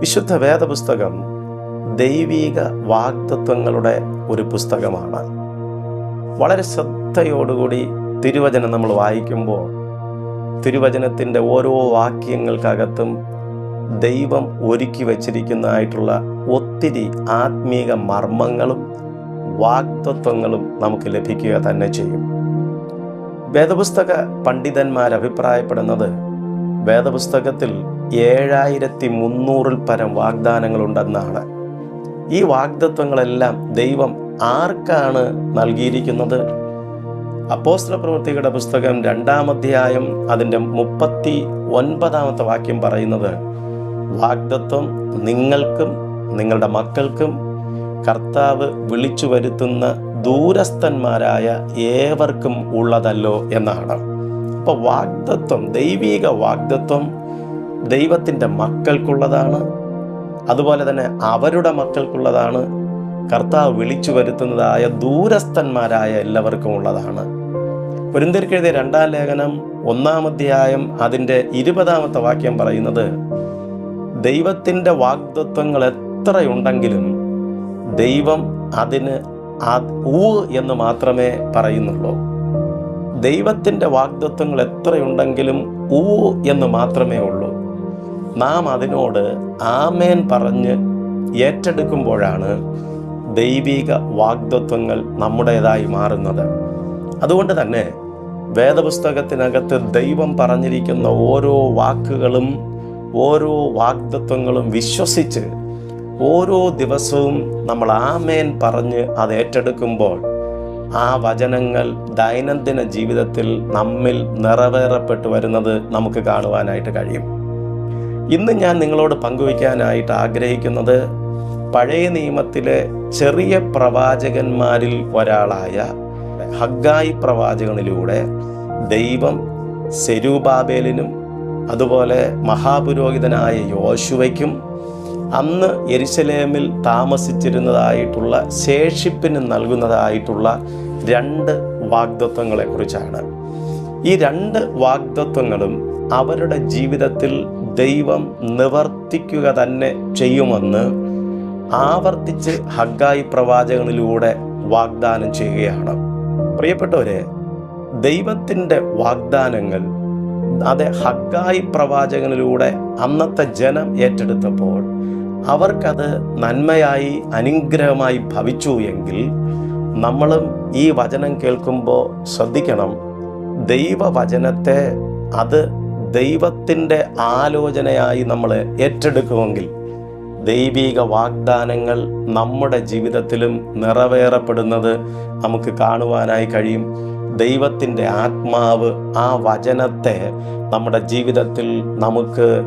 വിശുദ്ധ വേദപുസ്തകം ദൈവീക വാഗ്ദത്വങ്ങളുടെ ഒരു പുസ്തകമാണ്. വളരെ ശ്രദ്ധയോടുകൂടി തിരുവചനം നമ്മൾ വായിക്കുമ്പോൾ തിരുവചനത്തിന്റെ ഓരോ വാക്യങ്ങൾക്കകത്തും ദൈവം ഒരുക്കി വച്ചിരിക്കുന്നതായിട്ടുള്ള ഒത്തിരി ആത്മീക മർമ്മങ്ങളും വാഗ്ദത്വങ്ങളും നമുക്ക് ലഭിക്കുക തന്നെ ചെയ്യും. വേദപുസ്തക പണ്ഡിതന്മാർ അഭിപ്രായപ്പെടുന്നത് വേദപുസ്തകത്തിൽ ഏഴായിരത്തി മുന്നൂറിൽ പരം വാഗ്ദാനങ്ങളുണ്ടെന്നാണ്. ഈ വാഗ്ദത്വങ്ങളെല്ലാം ദൈവം ആർക്കാണ് നൽകിയിരിക്കുന്നത്? അപ്പോസ്തല പ്രവൃത്തികളുടെ പുസ്തകം രണ്ടാം അധ്യായം അതിന്റെ മുപ്പത്തി ഒൻപതാമത്തെ വാക്യം പറയുന്നത് വാഗ്ദത്വം നിങ്ങൾക്കും നിങ്ങളുടെ മക്കൾക്കും കർത്താവ് വിളിച്ചു വരുത്തുന്ന ദൂരസ്ഥന്മാരായ ഏവർക്കും ഉള്ളതല്ലോ എന്നാണ്. അപ്പോൾ വാഗ്ദത്വം ദൈവീക വാഗ്ദത്വം ദൈവത്തിന്റെ മക്കൾക്കുള്ളതാണ്. അതുപോലെ തന്നെ അവരുടെ മക്കൾക്കുള്ളതാണ്. കർത്താവ് വിളിച്ചു വരുത്തുന്നതായ ദൂരസ്ഥന്മാരായ എല്ലാവർക്കും ഉള്ളതാണ്. പുരന്തിരിക്കെഴുതിയ രണ്ടാം ലേഖനം ഒന്നാം അധ്യായം അതിന്റെ ഇരുപതാമത്തെ വാക്യം പറയുന്നത് ദൈവത്തിന്റെ വാഗ്ദത്വങ്ങൾ എത്രയുണ്ടെങ്കിലും ദൈവം അതിന് ഊ എന്ന് മാത്രമേ പറയുന്നുള്ളൂ. ദൈവത്തിന്റെ വാഗ്ദത്വങ്ങൾ എത്രയുണ്ടെങ്കിലും ഊ എന്ന് മാത്രമേ ഉള്ളൂ. നാം അതിനോട് ആമേൻ പറഞ്ഞ് ഏറ്റെടുക്കുമ്പോഴാണ് ദൈവിക വാഗ്ദത്വങ്ങൾ നമ്മുടേതായി മാറുന്നത്. അതുകൊണ്ട് തന്നെ വേദപുസ്തകത്തിനകത്ത് ദൈവം പറഞ്ഞിരിക്കുന്ന ഓരോ വാക്കുകളും ഓരോ വാഗ്ദത്വങ്ങളും വിശ്വസിച്ച് ഓരോ ദിവസവും നമ്മൾ ആമേൻ പറഞ്ഞ് അത് ഏറ്റെടുക്കുമ്പോൾ ആ വചനങ്ങൾ ദൈനംദിന ജീവിതത്തിൽ നമ്മിൽ നിറവേറപ്പെട്ടു വരുന്നത് നമുക്ക് കാണുവാനായിട്ട് കഴിയും. ഇന്ന് ഞാൻ നിങ്ങളോട് പങ്കുവയ്ക്കാനായിട്ട് ആഗ്രഹിക്കുന്നത് പഴയ നിയമത്തിലെ ചെറിയ പ്രവാചകന്മാരിൽ ഒരാളായ ഹഗ്ഗായി പ്രവാചകനിലൂടെ ദൈവം സെരൂബാബേലിനും അതുപോലെ മഹാപുരോഹിതനായ യോശുവയ്ക്കും അന്ന് എരിശലേമിൽ താമസിച്ചിരുന്നതായിട്ടുള്ള ശേഷിപ്പിന് നൽകുന്നതായിട്ടുള്ള രണ്ട് വാഗ്ദത്വങ്ങളെക്കുറിച്ചാണ്. ഈ രണ്ട് വാഗ്ദത്വങ്ങളും അവരുടെ ജീവിതത്തിൽ ദൈവം നിവർത്തിക്കുക തന്നെ ചെയ്യുമെന്ന് ആവർത്തിച്ച് ഹഗ്ഗായി പ്രവാചകനിലൂടെ വാഗ്ദാനം ചെയ്യുകയാണ്. പ്രിയപ്പെട്ടവരെ ദൈവത്തിന്റെ വാഗ്ദാനങ്ങൾ അത് ഹഗ്ഗായി പ്രവാചകനിലൂടെ അന്നത്തെ ജനം ഏറ്റെടുത്തപ്പോൾ അവർക്കത് നന്മയായി അനുഗ്രഹമായി ഭവിച്ചു എങ്കിൽ നമ്മളും ഈ വചനം കേൾക്കുമ്പോൾ ശ്രദ്ധിക്കണം. ദൈവവചനത്തെ അത് ദൈവത്തിന്റെ ആലോചനയായി നമ്മൾ ഏറ്റെടുക്കുമെങ്കിൽ ദൈവീക വാഗ്ദാനങ്ങൾ നമ്മുടെ ജീവിതത്തിലും നിറവേറപ്പെടുന്നത് നമുക്ക് കാണുവാനായി കഴിയും. ദൈവത്തിന്റെ ആത്മാവ് ആ വചനത്തെ നമ്മുടെ ജീവിതത്തിൽ നമുക്ക്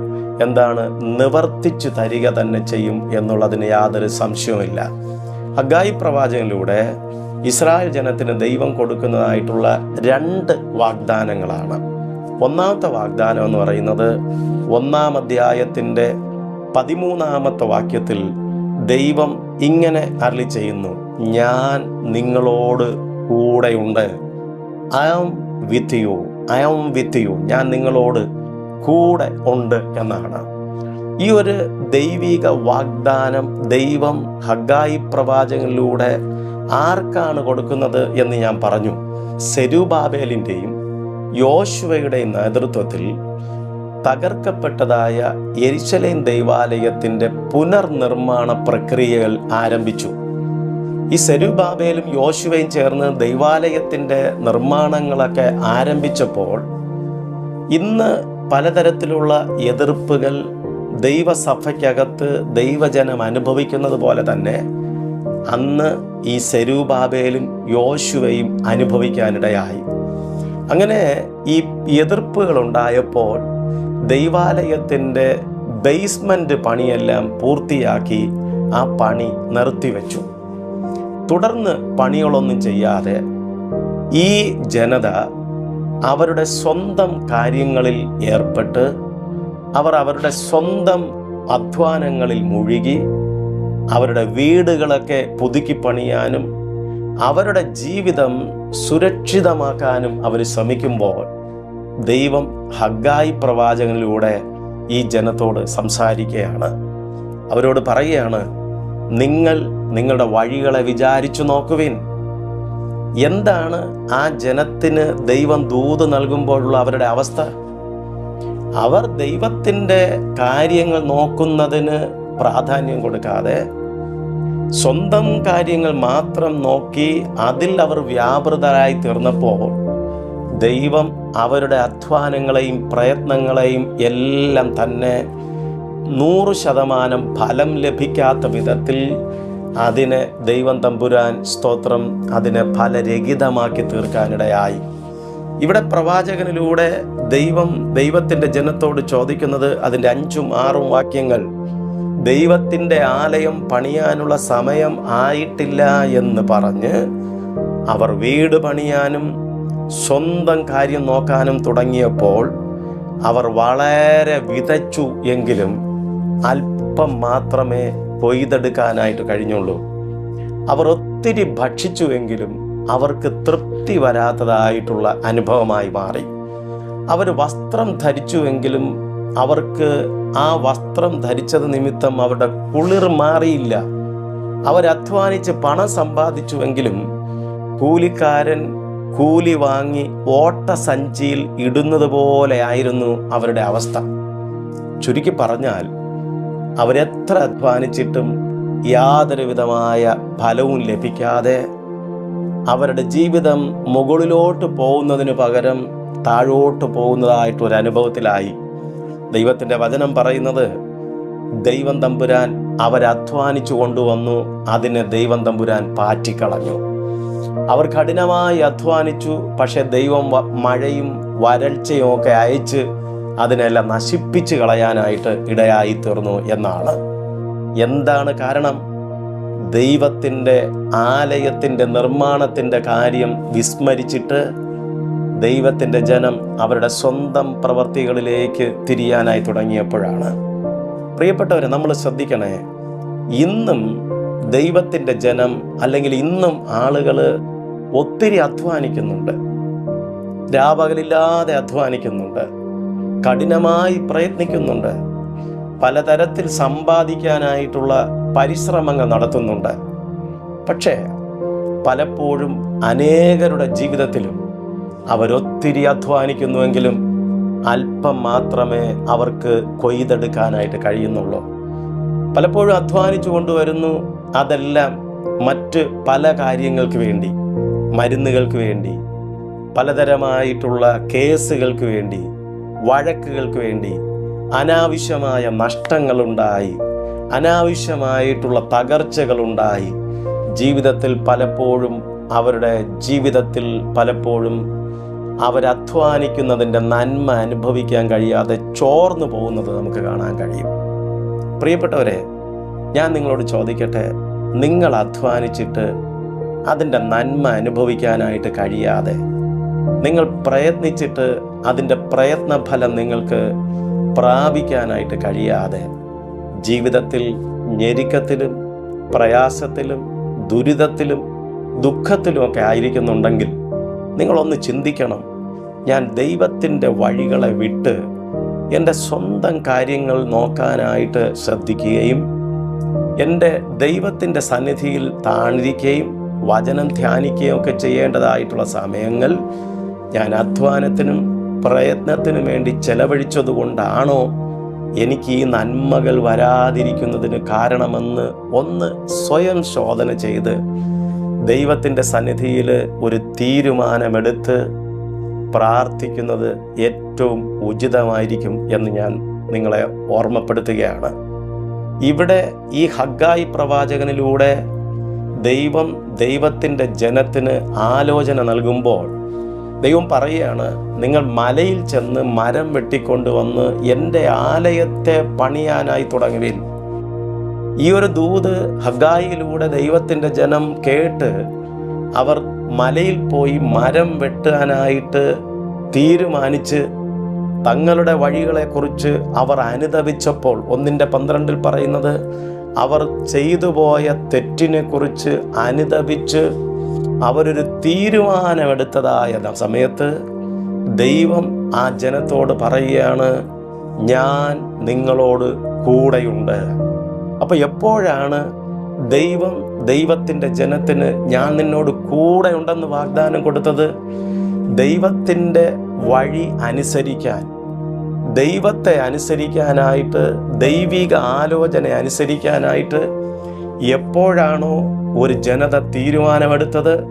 എന്താണ് നിവർത്തിച്ചു തരിക തന്നെ ചെയ്യും എന്നുള്ളതിന് യാതൊരു സംശയവുമില്ല. അഗായി പ്രവാചകനിലൂടെ ഇസ്രായേൽ ജനത്തിന് ദൈവം കൊടുക്കുന്നതായിട്ടുള്ള രണ്ട് വാഗ്ദാനങ്ങളാണ്. ഒന്നാമത്തെ വാഗ്ദാനം എന്ന് പറയുന്നത് ഒന്നാം അധ്യായത്തിന്റെ പതിമൂന്നാമത്തെ വാക്യത്തിൽ ദൈവം ഇങ്ങനെ അരളി ചെയ്യുന്നു ഞാൻ നിങ്ങളോട് കൂടെയുണ്ട്. I am with you I am with you ഞാൻ നിങ്ങളോട് കൂടെ ഉണ്ട് എന്നാണ്. ഈ ഒരു ദൈവിക വാഗ്ദാനം ദൈവം ഹഗായി പ്രവാചകനിലൂടെ ആർക്കാണ് കൊടുക്കുന്നത് എന്ന് ഞാൻ പറഞ്ഞു. സെരുബാബേലിന്റെയും യോശുവയുടെയും നേതൃത്വത്തിൽ തകർക്കപ്പെട്ടതായ എരിശലേം ദൈവാലയത്തിന്റെ പുനർനിർമ്മാണ പ്രക്രിയകൾ ആരംഭിച്ചു. ഈ സെരുബാബേലും യോശുവയും ചേർന്ന് ദൈവാലയത്തിന്റെ നിർമ്മാണങ്ങളൊക്കെ ആരംഭിച്ചപ്പോൾ ഇന്ന് പലതരത്തിലുള്ള എതിർപ്പുകൾ ദൈവസഭയ്ക്കകത്ത് ദൈവജനം അനുഭവിക്കുന്നത് പോലെ തന്നെ അന്ന് ഈ സെരൂബാബേലും യോശുവയും അനുഭവിക്കാനിടയായി. അങ്ങനെ ഈ എതിർപ്പുകൾ ഉണ്ടായപ്പോൾ ദൈവാലയത്തിന്റെ ബേസ്മെന്റ് പണിയെല്ലാം പൂർത്തിയാക്കി ആ പണി നിർത്തിവെച്ചു. തുടർന്ന് പണികളൊന്നും ചെയ്യാതെ ഈ ജനത അവരുടെ സ്വന്തം കാര്യങ്ങളിൽ ഏർപ്പെട്ട് അവർ അവരുടെ സ്വന്തം അധ്വാനങ്ങളിൽ മുഴുകി അവരുടെ വീടുകളൊക്കെ പുതുക്കി പണിയാനും അവരുടെ ജീവിതം സുരക്ഷിതമാക്കാനും അവർ ശ്രമിക്കുമ്പോൾ ദൈവം ഹഗായി പ്രവാചകനിലൂടെ ഈ ജനത്തോട് സംസാരിക്കുകയാണ്. അവരോട് പറയുകയാണ് നിങ്ങൾ നിങ്ങളുടെ വഴികളെ വിചാരിച്ചു നോക്കുവിൻ. എന്താണ് ആ ജനത്തിന് ദൈവം ദൂത് നൽകുമ്പോഴുള്ള അവരുടെ അവസ്ഥ? അവർ ദൈവത്തിന്റെ കാര്യങ്ങൾ നോക്കുന്നതിന് പ്രാധാന്യം കൊടുക്കാതെ സ്വന്തം കാര്യങ്ങൾ മാത്രം നോക്കി അതിൽ അവർ വ്യാപൃതരായി തീർന്നപ്പോൾ ദൈവം അവരുടെ അധ്വാനങ്ങളെയും പ്രയത്നങ്ങളെയും എല്ലാം തന്നെ നൂറ് ശതമാനം ഫലം ലഭിക്കാത്ത വിധത്തിൽ അതിനെ ദൈവം തമ്പുരാൻ സ്തോത്രം അതിനെ ഫലരഹിതമാക്കി തീർക്കാനിടയായി. ഇവിടെ പ്രവാചകനിലൂടെ ദൈവം ദൈവത്തിന്റെ ജനത്തോട് ചോദിക്കുന്നത് അതിന്റെ അഞ്ചും ആറും വാക്യങ്ങൾ ദൈവത്തിന്റെ ആലയം പണിയാനുള്ള സമയം ആയിട്ടില്ല എന്ന് പറഞ്ഞ് അവർ വീട് പണിയാനും സ്വന്തം കാര്യം നോക്കാനും തുടങ്ങിയപ്പോൾ അവർ വളരെ വിതച്ചു എങ്കിലും അല്പം മാത്രമേ കൊയ്തെടുക്കാനായിട്ട് കഴിഞ്ഞുള്ളൂ. അവർ ഒത്തിരി ഭക്ഷിച്ചുവെങ്കിലും അവർക്ക് തൃപ്തി വരാത്തതായിട്ടുള്ള അനുഭവമായി മാറി. അവർ വസ്ത്രം ധരിച്ചുവെങ്കിലും അവർക്ക് ആ വസ്ത്രം ധരിച്ചത് നിമിത്തം അവരുടെ കുളിർ മാറിയില്ല. അവരധ്വാനിച്ച് പണം സമ്പാദിച്ചുവെങ്കിലും കൂലിക്കാരൻ കൂലി വാങ്ങി ഓട്ട സഞ്ചിയിൽ ഇടുന്നത് പോലെ ആയിരുന്നു അവരുടെ അവസ്ഥ. ചുരുക്കി പറഞ്ഞാൽ അവരെത്ര അധ്വാനിച്ചിട്ടും യാതൊരു വിധമായ ഫലവും ലഭിക്കാതെ അവരുടെ ജീവിതം മുകളിലോട്ട് പോകുന്നതിന് പകരം താഴോട്ട് പോകുന്നതായിട്ടൊരു അനുഭവത്തിലായി ദൈവത്തിന്റെ വചനം പറയുന്നത് ദൈവം തമ്പുരാൻ അവരധ്വാനിച്ചു കൊണ്ടുവന്നു അതിനെ ദൈവം തമ്പുരാൻ പാറ്റിക്കളഞ്ഞു. അവർ കഠിനമായി അധ്വാനിച്ചു പക്ഷെ ദൈവം മഴയും വരൾച്ചയും ഒക്കെ അയച്ച് അതിനെല്ലാം നശിപ്പിച്ച് കളയാനായിട്ട് ഇടയായി തീർന്നു എന്നാണ്. എന്താണ് കാരണം? ദൈവത്തിന്റെ ആലയത്തിന്റെ നിർമ്മാണത്തിന്റെ കാര്യം വിസ്മരിച്ചിട്ട് ദൈവത്തിന്റെ ജനം അവരുടെ സ്വന്തം പ്രവൃത്തികളിലേക്ക് തിരിയാനായി തുടങ്ങിയപ്പോഴാണ്. പ്രിയപ്പെട്ടവരെ നമ്മൾ ശ്രദ്ധിക്കണേ ഇന്നും ദൈവത്തിന്റെ ജനം അല്ലെങ്കിൽ ഇന്നും ആളുകൾ ഒത്തിരി അധ്വാനിക്കുന്നുണ്ട്. രാപകലില്ലാതെ അധ്വാനിക്കുന്നുണ്ട്. കഠിനമായി പ്രയത്നിക്കുന്നുണ്ട്. പലതരത്തിൽ സമ്പാദിക്കാനായിട്ടുള്ള പരിശ്രമങ്ങൾ നടത്തുന്നുണ്ട്. പക്ഷേ പലപ്പോഴും അനേകരുടെ ജീവിതത്തിലും അവരൊത്തിരി അധ്വാനിക്കുന്നുവെങ്കിലും അല്പം മാത്രമേ അവർക്ക് കൊയ്തെടുക്കാനായിട്ട് കഴിയുന്നുള്ളൂ. പലപ്പോഴും അധ്വാനിച്ചു കൊണ്ടുവരുന്നു. അതെല്ലാം മറ്റ് പല കാര്യങ്ങൾക്ക് വേണ്ടി മരുന്നുകൾക്ക് വേണ്ടി പലതരമായിട്ടുള്ള കേസുകൾക്ക് വേണ്ടി വഴക്കുകൾക്ക് വേണ്ടി അനാവശ്യമായ നഷ്ടങ്ങളുണ്ടായി അനാവശ്യമായിട്ടുള്ള തകർച്ചകളുണ്ടായി. ജീവിതത്തിൽ പലപ്പോഴും അവരുടെ ജീവിതത്തിൽ പലപ്പോഴും അവരധ്വാനിക്കുന്നതിന്റെ നന്മ അനുഭവിക്കാൻ കഴിയാതെ ചോർന്നു പോകുന്നത് നമുക്ക് കാണാൻ കഴിയും. പ്രിയപ്പെട്ടവരെ ഞാൻ നിങ്ങളോട് ചോദിക്കട്ടെ നിങ്ങൾ അധ്വാനിച്ചിട്ട് അതിന്റെ നന്മ അനുഭവിക്കാനായിട്ട് കഴിയാതെ നിങ്ങൾ പ്രയത്നിച്ചിട്ട് അതിന്റെ പ്രയത്നഫലം നിങ്ങൾക്ക് പ്രാപിക്കാനായിട്ട് കഴിയാതെ ജീവിതത്തിൽ ഞെരുക്കത്തിലും പ്രയാസത്തിലും ദുരിതത്തിലും ദുഃഖത്തിലുമൊക്കെ ആയിരിക്കുന്നുണ്ടെങ്കിൽ നിങ്ങളൊന്ന് ചിന്തിക്കണം. ഞാൻ ദൈവത്തിന്റെ വഴികളെ വിട്ട് എന്റെ സ്വന്തം കാര്യങ്ങൾ നോക്കാനായിട്ട് ശ്രദ്ധിക്കുകയും എന്റെ ദൈവത്തിന്റെ സന്നിധിയിൽ താണിരിക്കുകയും വചനം ധ്യാനിക്കുകയും ഒക്കെ ചെയ്യേണ്ടതായിട്ടുള്ള സമയങ്ങൾ ഞാൻ അധ്വാനത്തിനും പ്രയത്നത്തിനും വേണ്ടി ചെലവഴിച്ചതുകൊണ്ടാണോ എനിക്ക് ഈ നന്മകൾ വരാതിരിക്കുന്നതിന് കാരണമെന്ന് ഒന്ന് സ്വയം ശോധന ചെയ്ത് ദൈവത്തിന്റെ സന്നിധിയിൽ ഒരു തീരുമാനമെടുത്ത് പ്രാർത്ഥിക്കുന്നത് ഏറ്റവും ഉചിതമായിരിക്കും എന്ന് ഞാൻ നിങ്ങളെ ഓർമ്മപ്പെടുത്തുകയാണ്. ഇവിടെ ഈ ഹഗ്ഗായി പ്രവാചകനിലൂടെ ദൈവം ദൈവത്തിന്റെ ജനത്തിന് ആലോചന നൽകുമ്പോൾ ദൈവം പറയുകയാണ് നിങ്ങൾ മലയിൽ ചെന്ന് മരം വെട്ടിക്കൊണ്ടുവന്ന് എന്റെ ആലയത്തെ പണിയാനായി തുടങ്ങുവിൻ. ഈ ഒരു ദൂത് ഹഗായിലൂടെ ദൈവത്തിന്റെ ജനം കേട്ട് അവർ മലയിൽ പോയി മരം വെട്ടാനായിട്ട് തീരുമാനിച്ച് തങ്ങളുടെ വഴികളെക്കുറിച്ച് അവർ അനുദപിച്ചപ്പോൾ ഒന്നിന്റെ പന്ത്രണ്ടിൽ പറയുന്നത് അവർ ചെയ്തു പോയ തെറ്റിനെക്കുറിച്ച് അനുദപിച്ച് അവരൊരു തീരുമാനമെടുത്തതായ സമയത്ത് ദൈവം ആ ജനത്തോട് പറയുകയാണ് ഞാൻ നിങ്ങളോട് കൂടെയുണ്ട്. അപ്പോൾ എപ്പോഴാണ് ദൈവം ദൈവത്തിന്റെ ജനത്തിന് ഞാൻ നിന്നോട് കൂടെ ഉണ്ടെന്ന് വാഗ്ദാനം കൊടുത്തത്? ദൈവത്തിന്റെ വഴി അനുസരിക്കാൻ. ദൈവത്തെ അനുസരിക്കാനായിട്ട് ദൈവിക ആലോചന അനുസരിക്കാനായിട്ട് എപ്പോഴാണോ ഒരു ജനത തീരുമാനമെടുത്തത്?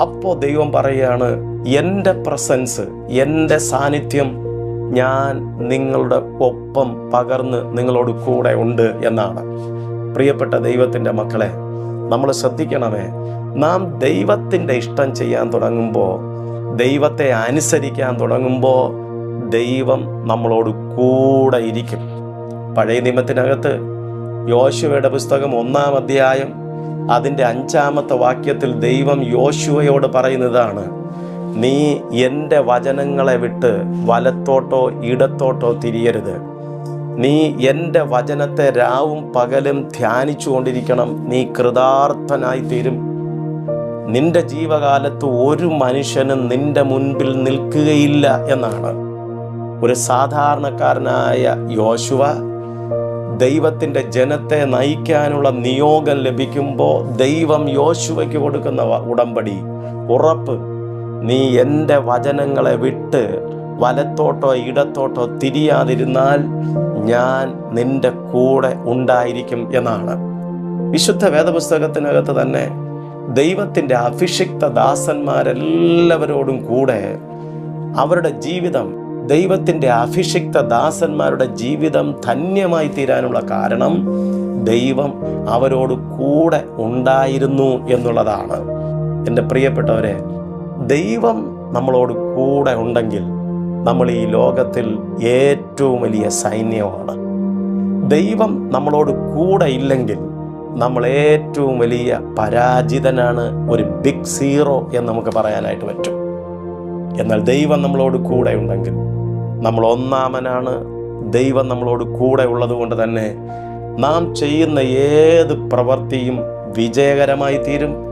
അപ്പോൾ ദൈവം പറയുകയാണ് എന്റെ പ്രസൻസ് എന്റെ സാന്നിധ്യം ഞാൻ നിങ്ങളുടെ ഒപ്പം പകർന്ന് നിങ്ങളോട് കൂടെ ഉണ്ട് എന്നാണ്. പ്രിയപ്പെട്ട ദൈവത്തിന്റെ മക്കളെ നമ്മൾ ശ്രദ്ധിക്കണമേ നാം ദൈവത്തിന്റെ ഇഷ്ടം ചെയ്യാൻ തുടങ്ങുമ്പോൾ ദൈവത്തെ അനുസരിക്കാൻ തുടങ്ങുമ്പോൾ ദൈവം നമ്മളോട് കൂടെ ഇരിക്കും. പഴയ നിയമത്തിനകത്ത് യോശുവയുടെ പുസ്തകം ഒന്നാം അധ്യായം അതിന്റെ അഞ്ചാമത്തെ വാക്യത്തിൽ ദൈവം യോശുവയോട് പറയുന്നതാണ് നീ എന്റെ വചനങ്ങളെ വിട്ട് വലത്തോട്ടോ ഇടത്തോട്ടോ തിരിയരുത്. നീ എന്റെ വചനത്തെ രാവും പകലും ധ്യാനിച്ചു കൊണ്ടിരിക്കണം നീ കൃതാർത്ഥനായി തീരും. നിന്റെ ജീവകാലത്ത് ഒരു മനുഷ്യനും നിന്റെ മുൻപിൽ നിൽക്കുകയില്ല എന്നാണ്. ഒരു സാധാരണക്കാരനായ യോശുവ ദൈവത്തിന്റെ ജനത്തെ നയിക്കാനുള്ള നിയോഗം ലഭിക്കുമ്പോൾ ദൈവം യോശുവയ്ക്ക് കൊടുക്കുന്ന ഉടമ്പടി. ഉറപ്പ്. നീ എന്റെ വചനങ്ങളെ വിട്ട് വലത്തോട്ടോ ഇടത്തോട്ടോ തിരിയാതിരുന്നാൽ ഞാൻ നിന്റെ കൂടെ ഉണ്ടായിരിക്കും എന്നാണ്. വിശുദ്ധ വേദപുസ്തകത്തിനകത്ത് തന്നെ ദൈവത്തിന്റെ അഭിഷിക്ത ദാസന്മാരെല്ലാവരോടും കൂടെ അവരുടെ ജീവിതം ദൈവത്തിന്റെ അഭിഷിക്ത ദാസന്മാരുടെ ജീവിതം ധന്യമായി തീരാനുള്ള കാരണം ദൈവം അവരോട് കൂടെ ഉണ്ടായിരുന്നു എന്നുള്ളതാണ്. എന്റെ പ്രിയപ്പെട്ടവരെ ദൈവം നമ്മളോട് കൂടെ ഉണ്ടെങ്കിൽ നമ്മൾ ഈ ലോകത്തിൽ ഏറ്റവും വലിയ സൈന്യമാണ്. ദൈവം നമ്മളോട് കൂടെ ഇല്ലെങ്കിൽ നമ്മൾ ഏറ്റവും വലിയ പരാജിതനാണ് ഒരു ബിഗ് സീറോ എന്ന് നമുക്ക് പറയാനായിട്ട് പറ്റും. എന്നാൽ ദൈവം നമ്മളോട് കൂടെ ഉണ്ടെങ്കിൽ നമ്മൾ ഒന്നാമനാണ്. ദൈവം നമ്മളോട് കൂടെ ഉള്ളത് കൊണ്ട് തന്നെ നാം ചെയ്യുന്ന ഏത് പ്രവൃത്തിയും വിജയകരമായി തീരും.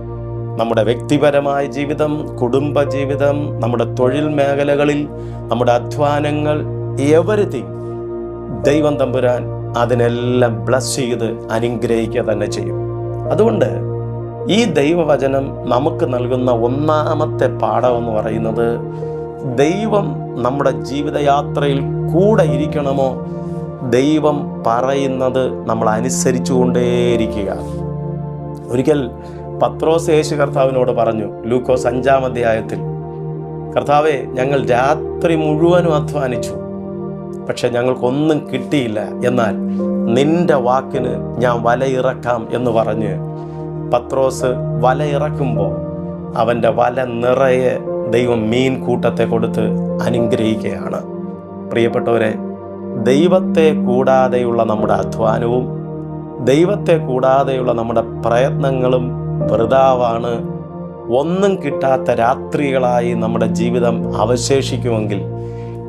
നമ്മുടെ വ്യക്തിപരമായ ജീവിതം കുടുംബ ജീവിതം നമ്മുടെ തൊഴിൽ മേഖലകളിൽ നമ്മുടെ അധ്വാനങ്ങൾ എവരിതിങ് ദൈവം തമ്പുരാൻ അതിനെല്ലാം ബ്ലസ് ചെയ്ത് അനുഗ്രഹിക്കുക തന്നെ ചെയ്യും. അതുകൊണ്ട് ഈ ദൈവവചനം നമുക്ക് നൽകുന്ന ഒന്നാമത്തെ പാഠം എന്ന് പറയുന്നത് ദൈവം നമ്മുടെ ജീവിതയാത്രയിൽ കൂടെ ഇരിക്കണമോ? ദൈവം പറയുന്നത് നമ്മൾ അനുസരിച്ചുകൊണ്ടേയിരിക്കുക ഒരിക്കൽ പത്രോസ് യേശു കർത്താവിനോട് പറഞ്ഞു ലൂക്കോസ് അഞ്ചാം അധ്യായത്തിൽ കർത്താവെ ഞങ്ങൾ രാത്രി മുഴുവനും അധ്വാനിച്ചു പക്ഷെ ഞങ്ങൾക്കൊന്നും കിട്ടിയില്ല. എന്നാൽ നിന്റെ വാക്കിന് ഞാൻ വലയിറക്കാം എന്ന് പറഞ്ഞ് പത്രോസ് വലയിറക്കുമ്പോൾ അവന്റെ വല നിറയെ ദൈവം മീൻ കൂട്ടത്തെ കൊടുത്ത് അനുഗ്രഹിക്കുകയാണ്. പ്രിയപ്പെട്ടവരെ ദൈവത്തെ കൂടാതെയുള്ള നമ്മുടെ അധ്വാനവും ദൈവത്തെ കൂടാതെയുള്ള നമ്മുടെ പ്രയത്നങ്ങളും വൃതാവാണ്. ഒന്നും കിട്ടാത്ത രാത്രികളായി നമ്മുടെ ജീവിതം അവശേഷിക്കുമെങ്കിൽ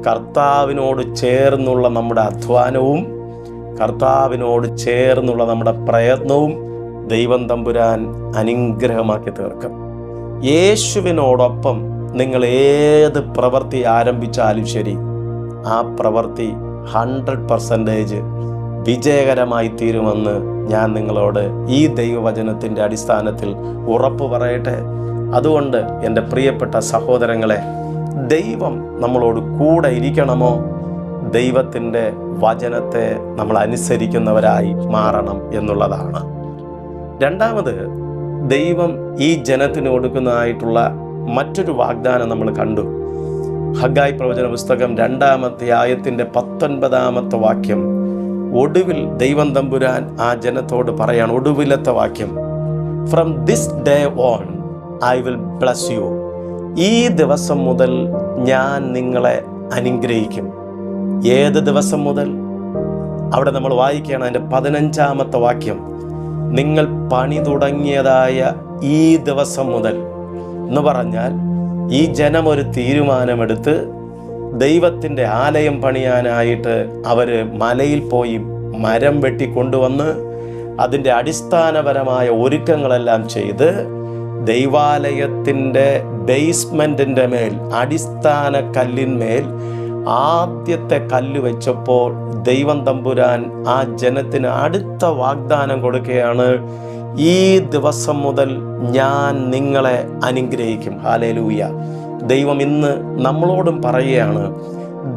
കർത്താവിനോട് ചേർന്നുള്ള നമ്മുടെ അധ്വാനവും കർത്താവിനോട് ചേർന്നുള്ള നമ്മുടെ പ്രയത്നവും ദൈവം തമ്പുരാൻ അനുഗ്രഹമാക്കി തീർക്കും. യേശുവിനോടൊപ്പം നിങ്ങൾ ഏത് പ്രവൃത്തി ആരംഭിച്ചാലും ശരി ആ പ്രവൃത്തി ഹൺഡ്രഡ് പെർസെന്റേജ് വിജയകരമായി തീരുമെന്ന് ഞാൻ നിങ്ങളോട് ഈ ദൈവവചനത്തിന്റെ അടിസ്ഥാനത്തിൽ ഉറപ്പ് പറയട്ടെ. അതുകൊണ്ട് എന്റെ പ്രിയപ്പെട്ട സഹോദരങ്ങളെ ദൈവം നമ്മളോട് കൂടെ ഇരിക്കണമോ? ദൈവത്തിന്റെ വചനത്തെ നമ്മൾ അനുസരിക്കുന്നവരായി മാറണം എന്നുള്ളതാണ്. രണ്ടാമത് ദൈവം ഈ ജനത്തിന് കൊടുക്കുന്നതായിട്ടുള്ള മറ്റൊരു വാഗ്ദാനം നമ്മൾ കണ്ടു. ഹഗായ് പ്രവചന പുസ്തകം രണ്ടാമത്തെ ആയത്തിന്റെ പത്തൊൻപതാമത്തെ വാക്യം. ഒടുവിൽ ദൈവം തമ്പുരാൻ ആ ജനത്തോട് പറയാണ് ഒടുവിലത്തെ വാക്യം. From this day on I will bless you ഈ ദിവസം മുതൽ ഞാൻ നിങ്ങളെ അനുഗ്രഹിക്കും. ഏത് ദിവസം മുതൽ? അവിടെ നമ്മൾ വായിക്കുകയാണ് അതിന്റെ പതിനഞ്ചാമത്തെ വാക്യം. നിങ്ങൾ പണി തുടങ്ങിയതായ ഈ ദിവസം മുതൽ. എന്ന് പറഞ്ഞാൽ ഈ ജനം ഒരു തീരുമാനമെടുത്ത് ദൈവത്തിന്റെ ആലയം പണിയാനായിട്ട് അവർ മലയിൽ പോയി മരം വെട്ടിക്കൊണ്ടുവന്ന് അതിന്റെ അടിസ്ഥാനപരമായ ഒരുക്കങ്ങളെല്ലാം ചെയ്ത് ദൈവാലയത്തിന്റെ ബേസ്മെന്റിന്റെ മേൽ അടിസ്ഥാന കല്ലിന്മേൽ ആദ്യത്തെ കല്ല് വെച്ചപ്പോൾ ദൈവം തമ്പുരാൻ ആ ജനത്തിന് അടുത്ത വാഗ്ദാനം കൊടുക്കുകയാണ്. ഈ ദിവസം മുതൽ ഞാൻ നിങ്ങളെ അനുഗ്രഹിക്കും. ഹാലേലൂയ ദൈവം ഇന്ന് നമ്മളോടും പറയുകയാണ്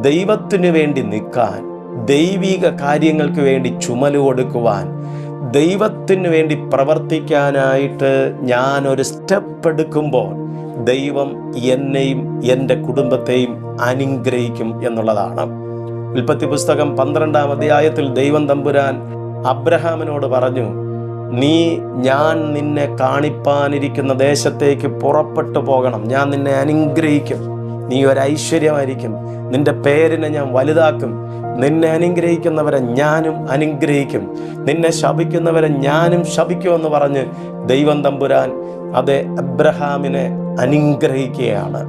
ദൈവത്തിനു വേണ്ടി നിൽക്കാൻ ദൈവിക കാര്യങ്ങൾക്ക് വേണ്ടി ചുമൽ കൊടുക്കുവാൻ ദൈവത്തിന് വേണ്ടി പ്രവർത്തിക്കാനായിട്ട് ഞാനൊരു സ്റ്റെപ്പ് എടുക്കുമ്പോൾ ദൈവം എന്നെയും എന്റെ കുടുംബത്തെയും അനുഗ്രഹിക്കും എന്നുള്ളതാണ്. ഉൽപ്പത്തി പുസ്തകം പന്ത്രണ്ടാം അധ്യായത്തിൽ ദൈവം തമ്പുരാൻ അബ്രഹാമിനോട് പറഞ്ഞു നീ ഞാൻ നിന്നെ കാണിപ്പാനിരിക്കുന്ന ദേശത്തേക്ക് പുറപ്പെട്ടു പോകണം. ഞാൻ നിന്നെ അനുഗ്രഹിക്കും. നീ ഒരു ഐശ്വര്യമായിരിക്കും. നിന്റെ പേരിനെ ഞാൻ വലുതാക്കും. നിന്നെ അനുഗ്രഹിക്കുന്നവരെ ഞാനും അനുഗ്രഹിക്കും. നിന്നെ ശപിക്കുന്നവരെ ഞാനും ശപിക്കുമെന്ന് പറഞ്ഞ് ദൈവം തമ്പുരാൻ അതെ അബ്രഹാമിനെ അനുഗ്രഹിക്കുകയാണ്.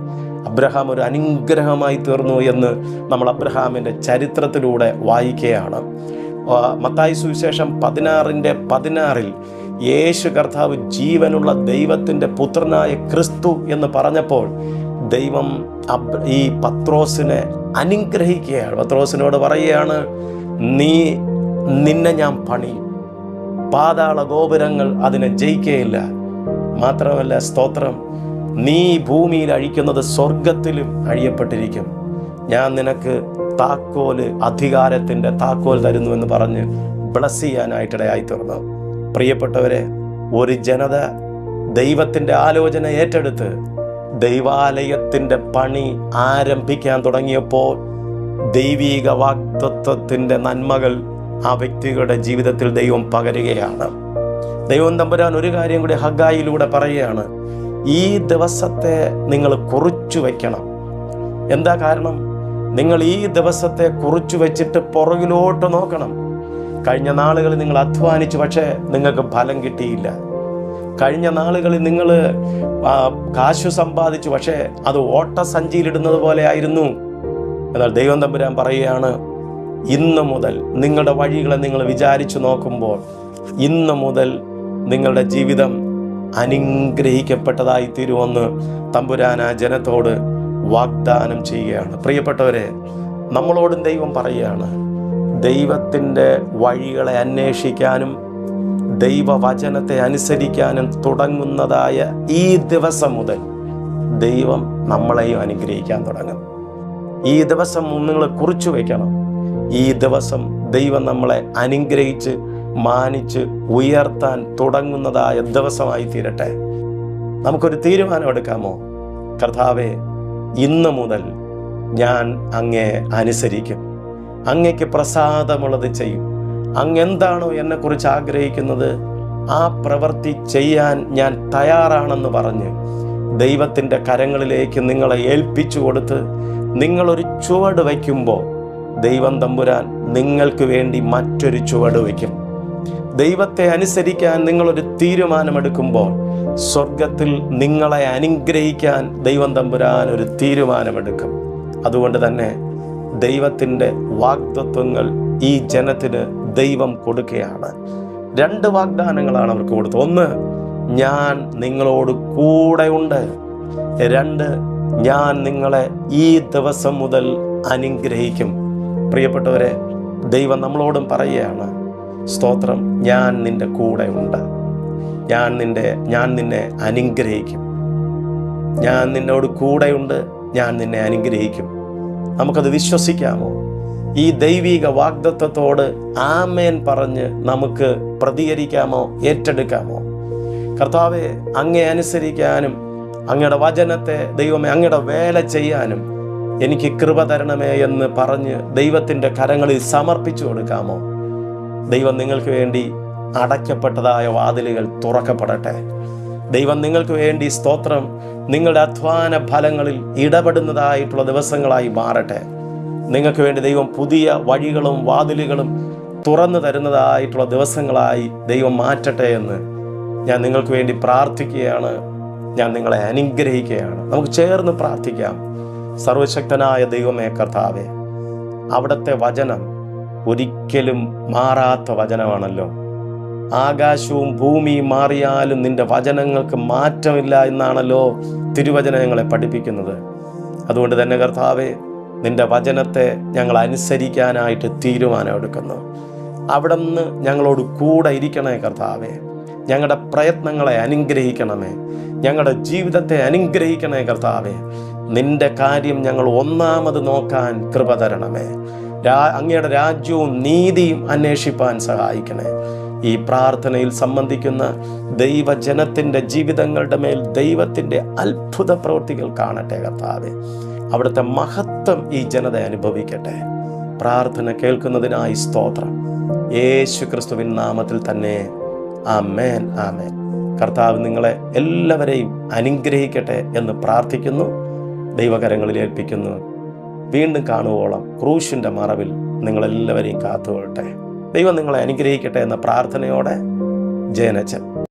അബ്രഹാം ഒരു അനുഗ്രഹമായി തീർന്നു എന്ന് നമ്മൾ അബ്രഹാമിന്റെ ചരിത്രത്തിലൂടെ വായിക്കുകയാണ്. മത്തായി സുവിശേഷം പതിനാറിന്റെ പതിനാറിൽ യേശു കർത്താവ് ജീവനുള്ള ദൈവത്തിന്റെ പുത്രനായ ക്രിസ്തു എന്ന് പറഞ്ഞപ്പോൾ ദൈവം ഈ പത്രോസിനെ അനുഗ്രഹിക്കുകയാണ്. പത്രോസിനോട് പറയുകയാണ് നീ നിന്നെ ഞാൻ പണി. പാതാള ഗോപുരങ്ങൾ അതിനെ ജയിക്കുകയില്ല മാത്രമല്ല സ്തോത്രം നീ ഭൂമിയിൽ അഴിക്കുന്നത് സ്വർഗത്തിലും അഴിയപ്പെട്ടിരിക്കും. ഞാൻ നിനക്ക് താക്കോൽ അധികാരത്തിന്റെ താക്കോൽ തരുന്നു എന്ന് പറഞ്ഞ് ബ്ലസ് ചെയ്യാനായിട്ടിടയായി തീർന്നു പ്രിയപ്പെട്ടവരെ ഒരു ജനത ദൈവത്തിന്റെ ആലോചന ഏറ്റെടുത്ത് ദൈവാലയത്തിന്റെ പണി ആരംഭിക്കാൻ തുടങ്ങിയപ്പോൾ ദൈവീക വാക്തത്വത്തിന്റെ നന്മകൾ ആ വ്യക്തികളുടെ ജീവിതത്തിൽ ദൈവം പകരുകയാണ്. ദൈവം തമ്പുരാൻ ഒരു കാര്യം കൂടി ഹഗായിലൂടെ പറയുകയാണ്. ഈ ദിവസത്തെ നിങ്ങൾ കുറിച്ചു വയ്ക്കണം. എന്താ കാരണം? നിങ്ങൾ ഈ ദിവസത്തെ കുറിച്ചു വെച്ചിട്ട് പുറകിലോട്ട് നോക്കണം. കഴിഞ്ഞ നാളുകളിൽ നിങ്ങൾ അധ്വാനിച്ചു പക്ഷേ നിങ്ങൾക്ക് ഫലം കിട്ടിയില്ല. കഴിഞ്ഞ നാളുകളിൽ നിങ്ങൾ കാശു സമ്പാദിച്ചു പക്ഷേ അത് ഓട്ടസഞ്ചിയിലിടുന്നത് പോലെ ആയിരുന്നു. എന്നാൽ ദൈവം തമ്പുരാൻ പറയുകയാണ് ഇന്ന് മുതൽ നിങ്ങളുടെ വഴികളെ നിങ്ങൾ വിചാരിച്ചു നോക്കുമ്പോൾ ഇന്ന് മുതൽ നിങ്ങളുടെ ജീവിതം അനുഗ്രഹിക്കപ്പെട്ടതായി തീരുമെന്ന് തമ്പുരാൻ ആ ജനത്തോട് വാഗ്ദാനം ചെയ്യുകയാണ്. പ്രിയപ്പെട്ടവരെ നമ്മളോടും ദൈവം പറയുകയാണ് ദൈവത്തിന്റെ വഴികളെ അന്വേഷിക്കാനും ദൈവവചനത്തെ അനുസരിക്കാനും തുടങ്ങുന്നതായ ഈ ദിവസം മുതൽ ദൈവം നമ്മളെയും അനുഗ്രഹിക്കാൻ തുടങ്ങും. ഈ ദിവസം നിങ്ങൾ കുറിച്ചു വയ്ക്കണം. ഈ ദിവസം ദൈവം നമ്മളെ അനുഗ്രഹിച്ച് മാനിച്ച് ഉയർത്താൻ തുടങ്ങുന്നതായ ദിവസമായി തീരട്ടെ നമുക്കൊരു തീരുമാനം എടുക്കാമോ? കർത്താവെ ഇന്ന് മുതൽ ഞാൻ അങ്ങേ അനുസരിക്കും. അങ്ങയ്ക്ക് പ്രസാദമുള്ളത് ചെയ്യും. അങ്ങ് എന്താണോ എന്നെക്കുറിച്ച് ആഗ്രഹിക്കുന്നത് ആ പ്രവൃത്തി ചെയ്യാൻ ഞാൻ തയ്യാറാണെന്ന് പറഞ്ഞ് ദൈവത്തിന്റെ കരങ്ങളിലേക്ക് നിങ്ങളെ ഏൽപ്പിച്ചു കൊടുത്ത് നിങ്ങളൊരു ചുവട് വയ്ക്കുമ്പോൾ ദൈവം തമ്പുരാൻ നിങ്ങൾക്ക് വേണ്ടി മറ്റൊരു ചുവട് വയ്ക്കും. ദൈവത്തെ അനുസരിക്കാൻ നിങ്ങളൊരു തീരുമാനമെടുക്കുമ്പോൾ സ്വർഗത്തിൽ നിങ്ങളെ അനുഗ്രഹിക്കാൻ ദൈവം തമ്പുരാൻ ഒരു തീരുമാനമെടുക്കും. അതുകൊണ്ട് തന്നെ ദൈവത്തിന്റെ വാഗ്ദത്വങ്ങൾ ഈ ജനത്തിന് ദൈവം കൊടുക്കുകയാണ്. രണ്ട് വാഗ്ദാനങ്ങളാണ് അവർക്ക് കൊടുത്തത്. ഒന്ന് ഞാൻ നിങ്ങളോട് കൂടെയുണ്ട്. രണ്ട് ഞാൻ നിങ്ങളെ ഈ ദിവസം മുതൽ അനുഗ്രഹിക്കും. പ്രിയപ്പെട്ടവരെ ദൈവം നമ്മളോടും പറയുകയാണ് സ്തോത്രം. ഞാൻ നിന്റെ കൂടെ ഉണ്ട്. ഞാൻ നിന്റെ ഞാൻ നിന്നെ അനുഗ്രഹിക്കും. ഞാൻ നിന്നോട് കൂടെയുണ്ട് ഞാൻ നിന്നെ അനുഗ്രഹിക്കും. നമുക്കത് വിശ്വസിക്കാമോ? ഈ ദൈവിക വാഗ്ദത്വത്തോട് ആമേൻ പറഞ്ഞ് നമുക്ക് പ്രതികരിക്കാമോ? ഏറ്റെടുക്കാമോ? കർത്താവെ അങ്ങേ അനുസരിക്കാനും അങ്ങയുടെ വചനത്തെ ദൈവമേ അങ്ങയുടെ വേല ചെയ്യാനും എനിക്ക് കൃപ തരണമേ എന്ന് പറഞ്ഞ് ദൈവത്തിന്റെ കരങ്ങളിൽ സമർപ്പിച്ചു കൊടുക്കാമോ? ദൈവം നിങ്ങൾക്ക് വേണ്ടി അടയ്ക്കപ്പെട്ടതായ വാതിലുകൾ തുറക്കപ്പെടട്ടെ. ദൈവം നിങ്ങൾക്ക് വേണ്ടി സ്തോത്രം നിങ്ങളുടെ അധ്വാന ഫലങ്ങളിൽ ഇടപെടുന്നതായിട്ടുള്ള ദിവസങ്ങളായി മാറട്ടെ. നിങ്ങൾക്ക് വേണ്ടി ദൈവം പുതിയ വഴികളും വാതിലുകളും തുറന്നു തരുന്നതായിട്ടുള്ള ദിവസങ്ങളായി ദൈവം മാറ്റട്ടെ എന്ന് ഞാൻ നിങ്ങൾക്ക് വേണ്ടി പ്രാർത്ഥിക്കുകയാണ്. ഞാൻ നിങ്ങളെ അനുഗ്രഹിക്കുകയാണ്. നമുക്ക് ചേർന്ന് പ്രാർത്ഥിക്കാം. സർവശക്തനായ ദൈവമേ കർത്താവേ അവിടുത്തെ വചനം ഒരിക്കലും മാറാത്ത വചനമാണല്ലോ. ആകാശവും ഭൂമിയും മാറിയാലും നിന്റെ വചനങ്ങൾക്ക് മാറ്റമില്ല എന്നാണല്ലോ തിരുവചന ഞങ്ങളെ പഠിപ്പിക്കുന്നത്. അതുകൊണ്ട് തന്നെ കർത്താവെ നിന്റെ വചനത്തെ ഞങ്ങൾ അനുസരിക്കാനായിട്ട് തീരുമാനമെടുക്കുന്നു അവിടെ നിന്ന് ഞങ്ങളോട് കൂടെ ഇരിക്കണേ കർത്താവെ. ഞങ്ങളുടെ പ്രയത്നങ്ങളെ അനുഗ്രഹിക്കണമേ. ഞങ്ങളുടെ ജീവിതത്തെ അനുഗ്രഹിക്കണേ കർത്താവെ. നിന്റെ കാര്യം ഞങ്ങൾ ഒന്നാമത് നോക്കാൻ കൃപ തരണമേ. അങ്ങയുടെ രാജ്യവും നീതിയും അന്വേഷിപ്പാൻ സഹായിക്കണേ. ഈ പ്രാർത്ഥനയിൽ സംബന്ധിക്കുന്ന ദൈവജനത്തിന്റെ ജീവിതങ്ങളുടെ മേൽ ദൈവത്തിന്റെ അത്ഭുത പ്രവൃത്തികൾ കാണട്ടെ കർത്താവെ. അവിടുത്തെ മഹത്വം ഈ ജനത അനുഭവിക്കട്ടെ. പ്രാർത്ഥന കേൾക്കുന്നതിനായി സ്തോത്രം. യേശു ക്രിസ്തുവിൻ നാമത്തിൽ തന്നെ ആമേൻ ആമേൻ. കർത്താവ് നിങ്ങളെ എല്ലാവരെയും അനുഗ്രഹിക്കട്ടെ എന്ന് പ്രാർത്ഥിക്കുന്നു. ദൈവകരങ്ങളിൽ ഏൽപ്പിക്കുന്നു. വീണ്ടും കാണുവോളം ക്രൂശിന്റെ മറവിൽ നിങ്ങളെല്ലാവരെയും കാത്തുകൊള്ളട്ടെ. ദൈവം നിങ്ങളെ അനുഗ്രഹിക്കട്ടെ എന്ന പ്രാർത്ഥനയോടെ ജയനച്ചൻ.